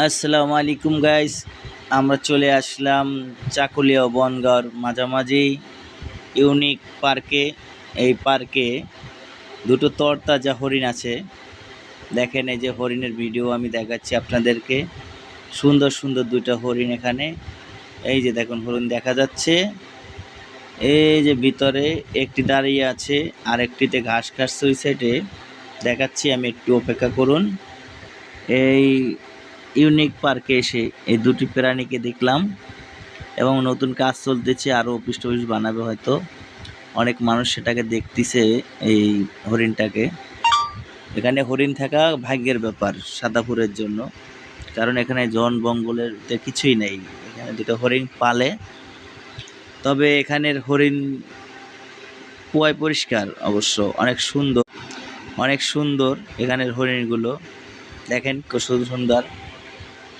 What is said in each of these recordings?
আসসালামু আলাইকুম গাইস আমরা চলে আসলাম চাকুলিয়া বনগাঁর মাঝামাঝি ইউনিক পার্কে। এই পার্কে দুটো তরতাজা হরিণ আছে। দেখেন এই যে হরিণের ভিডিও আমি দেখাচ্ছি আপনাদেরকে। সুন্দর সুন্দর দুটো হরিণ এখানে। এই যে দেখুন, হরিণ দেখা যাচ্ছে। এই যে ভিতরে একটি দাঁড়িয়ে আছে আর একটিতে ঘাস খাচ্ছে ওই সাইডে দেখাচ্ছি, আমি একটু অপেক্ষা করুন। এই ইউনিক পার্কে এসে এই দুটি প্রাণীকে দেখলাম এবং নতুন কাজ চলতেছে আরও অফিস টফিস বানাবে হয়তো। অনেক মানুষ সেটাকে দেখতেছে, এই হরিণটাকে। এখানে হরিণ থাকা ভাগ্যের ব্যাপার সাদাপুরের জন্য। কারণ এখানে জন বঙ্গলের কিছুই নেই। এখানে দুটো হরিণ পালে। তবে এখানের হরিণ পুয়ায় পরিষ্কার অবশ্য। অনেক সুন্দর অনেক সুন্দর এখানের হরিণগুলো। দেখেন কত সুন্দর।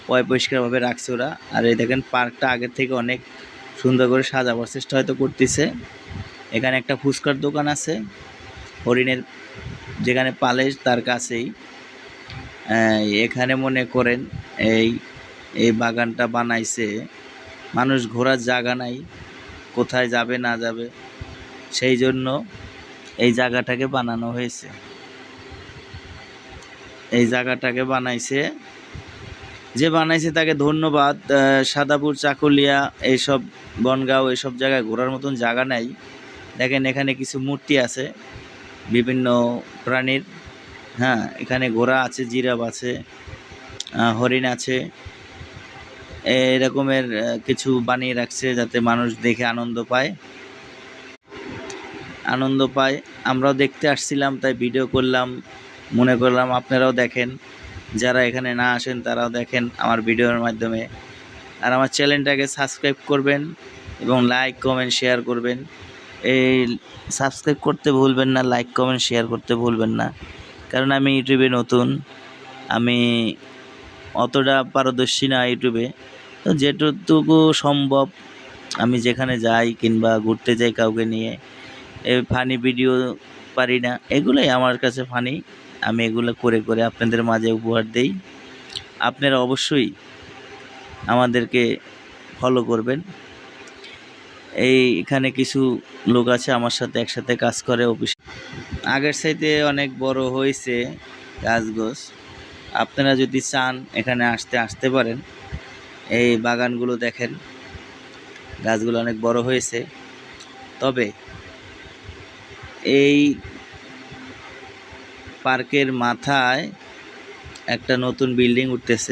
পয় পরিষ্কারভাবে রাখছে ওরা। আর এই দেখেন, পার্কটা আগের থেকে অনেক সুন্দর করে সাজাবার চেষ্টা হয়তো করতেছে। এখানে একটা ফুচকার দোকান আছে। হরিণের যেখানে পালে তার কাছেই। এখানে মনে করেন এই এই বাগানটা বানাইছে। মানুষ ঘোরার জায়গা নাই, কোথায় যাবে, না যাবে। সেই জন্য এই জায়গাটাকে বানানো হয়েছে। এই জায়গাটাকে বানাইছে যে বানাইছে তাকে ধন্যবাদ সাদাপুর, চাকুলিয়া, এইসব বনগাঁও, এইসব জায়গায় ঘোরার মতন জায়গা নাই। দেখেন এখানে কিছু মূর্তি আছে, বিভিন্ন প্রাণীর। হ্যাঁ এখানে ঘোড়া আছে, জিরাফ আছে হরিণ আছে। এরকমের কিছু বানিয়ে রাখছে যাতে মানুষ দেখে আনন্দ পায়। আনন্দ পায়। আমরাও দেখতে আসছিলাম, তাই ভিডিও করলাম, মনে করলাম আপনারাও দেখেন। যারা এখানে না আসেন, তারাও দেখেন আমার ভিডিওর মাধ্যমে। আর আমার চ্যানেলটাকে সাবস্ক্রাইব করবেন এবং লাইক, কমেন্ট, শেয়ার করবেন। এই সাবস্ক্রাইব করতে ভুলবেন না, লাইক, কমেন্ট, শেয়ার করতে ভুলবেন না। কারণ আমি ইউটিউবে নতুন, আমি অতটা পারদর্শী না ইউটিউবে। তো যেটুকু সম্ভব আমি যেখানে যাই কিংবা ঘুরতে যাই কাউকে নিয়ে, এই ফানি ভিডিও পারি না। এগুলোই আমার কাছে ফানি আমি এগুলো করে করে আপনাদের মাঝে উপহার দেই। আপনারা অবশ্যই আমাদেরকে ফলো করবেন। এই এখানে কিছু লোক আছে আমার সাথে একসাথে কাজ করে অফিস আগের সাইতে অনেক বড় হয়েছে গাছগোছ আপনারা যদি চান এখানে আসতে আসতে পারেন। এই বাগানগুলো দেখেন। গাছগুলো অনেক বড় হয়েছে। তবে এই পার্কের মাথায় একটা নতুন বিল্ডিং উঠতেছে।